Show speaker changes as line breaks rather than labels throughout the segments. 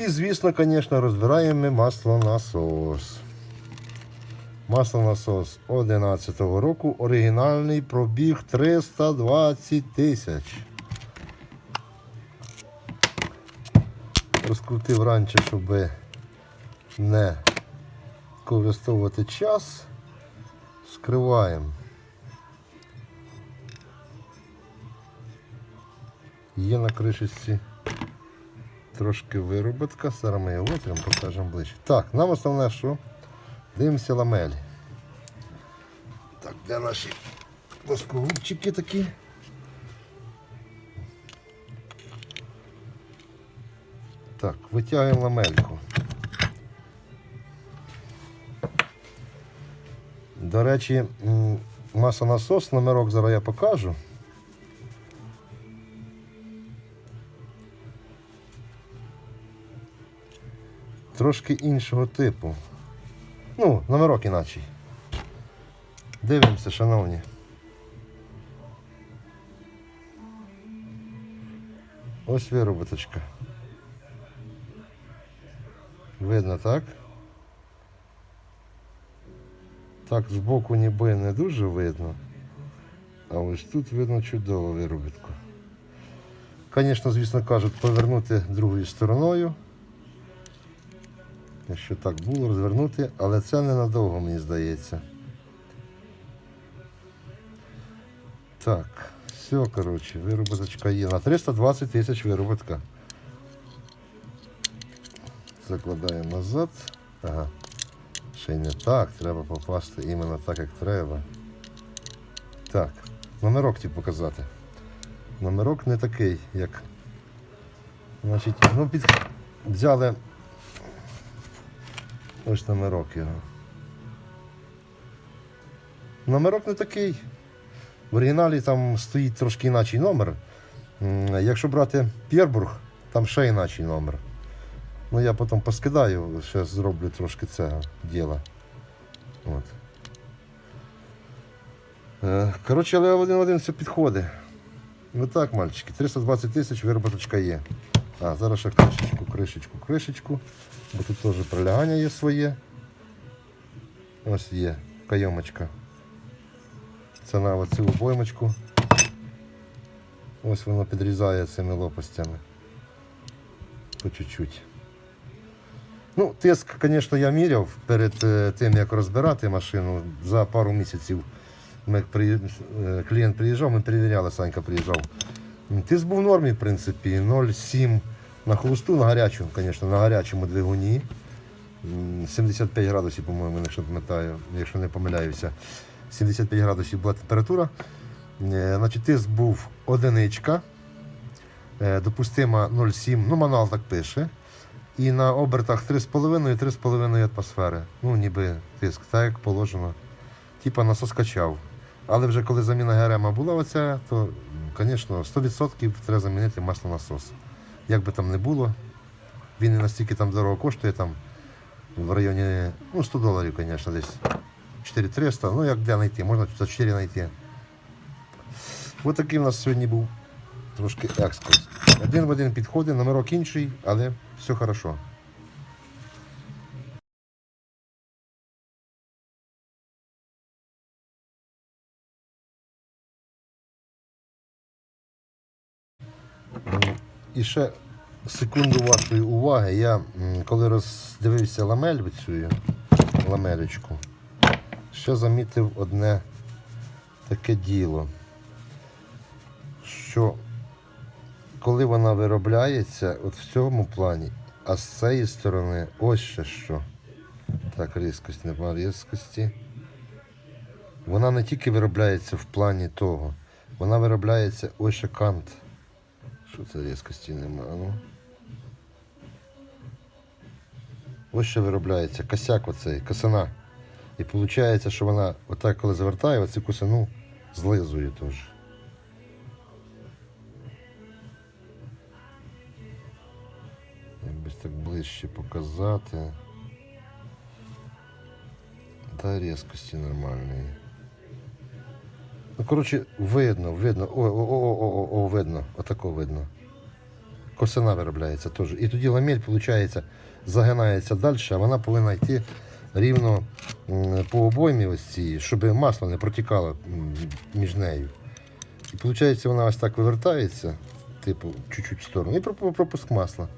І, звісно, звісно, розбираємо маслонасос. Маслонасос 11 року, оригінальний пробіг 320 тисяч. Розкрутив раніше, щоб не використовувати час. Скриваємо. Є на кришечці трошки вироботка. Зараз ми його витримо, покажемо ближче. Так, нам основне, що дивимося ламелі. Так, де наші плоскогубчики такі? Так, витягуємо ламельку. До речі, масонасос, номерок зараз я покажу. Трошки іншого типу. Ну, номерок іначий. Дивимося, шановні. Ось вироботочка. Видно, так? Так, збоку ніби не дуже видно. А ось тут видно чудово виробітку. Звісно, звісно кажуть, повернути другою стороною. Якщо так було, розвернути, але це ненадовго, мені здається. Так, все, коротше, вироботочка є. На 320 тисяч вироботка. Закладаємо назад. Ага. Ще й не так, треба попасти іменно так, як треба. Так, номерок ті показати. Номерок не такий, як. Значить, ну під... взяли ось номерок його. Номерок не такий. В оригіналі там стоїть трошки інакший номер. Якщо брати П'єрбург, там ще інакший номер. Ну я потім поскидаю, ще зроблю трошки цього діла. От. Е, Коротше, але один один все підходить. Ну так, мальчики, 320 тисяч вироботочка є. А, зараз ще кришечку, кришечку, кришечку. Бо тут теж прилягання є своє. Ось є кайомочка. Це на оцю обоймочку. Ось воно підрізає цими лопастями. По чуть-чуть. Ну, тиск, звісно, я міряв перед е, тим, як розбирати машину за пару місяців. Ми при... е, клієнт приїжджав, ми перевіряли, Санька приїжджав. Тиск був в нормі, в принципі, 0,7 на холосту, на гарячу, звісно, на гарячому двигуні. 75 градусів, по-моєму, якщо пам'ятаю, якщо не помиляюся. 75 градусів була температура. Е, Значить, тиск був одиничка, е, допустима 0,7, ну мануал так пише. І на обертах 3,5 3,5 атмосфери. Ну, ніби тиск, так як положено. Типа насос качав. Але вже коли заміна ГРМ була оця, то, звісно, 100% треба замінити маслонасос. Як би там не було, він не настільки там дорого коштує, там в районі ну, 100 доларів, звісно, десь 4300, ну як де знайти, можна за 4 знайти. Ось такий у нас сьогодні був трошки екскурс. Один в один підходить, номерок інший, але все хорошо. М, І ще секунду вашої уваги. Я коли роздивився ламель цю ламелечку, ще замітив одне таке діло, що коли вона виробляється, от в цьому плані, а з цієї сторони ось ще що. Так, різкость, нема різкості. Вона не тільки виробляється в плані того, вона виробляється ось ще кант. Що це різкості нема? Ну. Ось що виробляється косяк оцей, косина. І виходить, що вона отак, коли завертає, оцю косину злизує теж. Якось так ближче показати. Та різкості нормальної. Ну, коротше, видно, видно. О, о, о, о, о, о, видно. Отако видно. косина виробляється теж. І тоді ламель, виходить, загинається далі, а вона повинна йти рівно по обоймі ось цій, щоб масло не протікало між нею. І виходить, вона ось так вивертається, типу, чуть-чуть в сторону, і пропуск масла.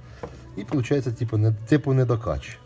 І виходить, типу, не, типу недокач.